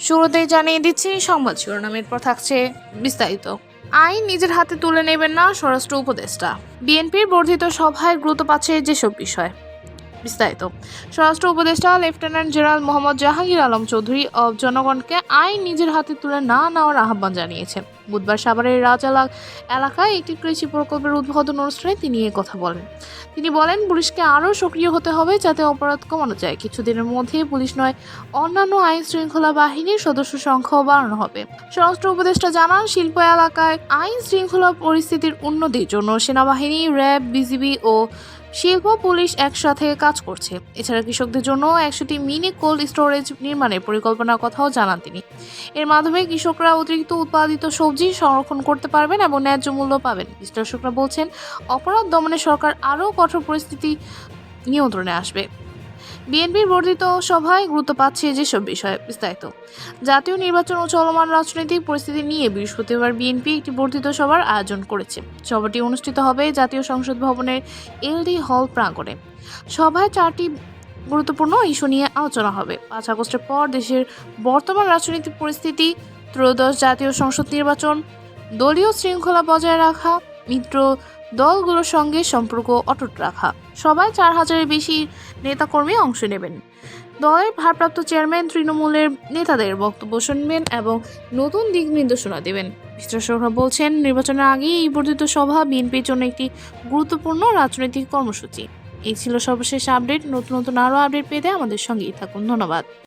শুরুতেই জানিয়ে দিচ্ছি, সংবাদ শিরোনামের পর থাকছে বিস্তারিত। আইন নিজের হাতে তুলে নেবেন না স্বরাষ্ট্র উপদেষ্টা। বিএনপির বর্ধিত সভায় গুরুত্ব পাচ্ছে যেসব বিষয়। বিস্তারিত। স্বরাষ্ট্র উপদেষ্টা, লেফটেন্যান্ট জেনারেল মোহাম্মদ জাহাঙ্গীর আলম চৌধুরী জনগণকে আইন নিজের হাতে তুলে না নেওয়ার আহ্বান জানিয়েছেন। বুধবার সাভারের রাজালা এলাকায় একটি কৃষি প্রকল্পের উদ্বোধন অনুষ্ঠানে তিনি এ কথা বলেন। তিনি বলেন, পুলিশকে আরও সক্রিয় হতে হবে যাতে অপরাধ কমানো যায়। কিছুদিনের মধ্যে পুলিশ নয়, অন্যান্য আইন শৃঙ্খলা বাহিনীর সদস্য সংখ্যাও বাড়ানো হবে। স্বরাষ্ট্র উপদেষ্টা জানান, শিল্প এলাকায় আইন শৃঙ্খলা পরিস্থিতির উন্নতির জন্য সেনাবাহিনী, র্যাব, বিজিবি ও শিল্প পুলিশ একসাথে কাজ করছে। এছাড়া কৃষকদের জন্য একশোটি মিনি কোল্ড স্টোরেজ নির্মাণের পরিকল্পনার কথাও জানান তিনি। এর মাধ্যমে কৃষকরা অতিরিক্ত উৎপাদিত সবজি সংরক্ষণ করতে পারবেন এবং ন্যায্য মূল্য পাবেন। বিশ্লেষকরা বলছেন, অপরাধ দমনে সরকার আরও কঠোর পরিস্থিতি নিয়ন্ত্রণে আসবে। বিএনপির বর্ধিত সভায় গুরুত্ব পাচ্ছে যেসব বিষয়ে বিস্তারিত। জাতীয় নির্বাচন ও চলমান রাজনৈতিক পরিস্থিতি নিয়ে বৃহস্পতিবার বিএনপি একটি বর্ধিত সভার আয়োজন করেছে। সভাটি অনুষ্ঠিত হবে জাতীয় সংসদ ভবনের এলডি হল প্রাঙ্গণে। সভায় চারটি গুরুত্বপূর্ণ ইস্যু নিয়ে আলোচনা হবে। পাঁচ আগস্টের পর দেশের বর্তমান রাজনৈতিক পরিস্থিতি, ত্রয়োদশ জাতীয় সংসদ নির্বাচন, দলীয় শৃঙ্খলা বজায় রাখা মিত্র দলগুলোর সঙ্গে সম্পর্ক অটুট রাখা। সবাই চার হাজারের বেশি নেতাকর্মী অংশ নেবেন। দলের ভারপ্রাপ্ত চেয়ারম্যান তৃণমূলের নেতাদের বক্তব্য শুনবেন এবং নতুন দিক নির্দেশনা দেবেন। বিশ্লেষকরা বলছেন, নির্বাচনের আগে এই বর্ধিত সভা বিএনপির জন্য একটি গুরুত্বপূর্ণ রাজনৈতিক কর্মসূচি। এই ছিল সর্বশেষ আপডেট। নতুন নতুন আরও আপডেট পেতে আমাদের সঙ্গেই থাকুন। ধন্যবাদ।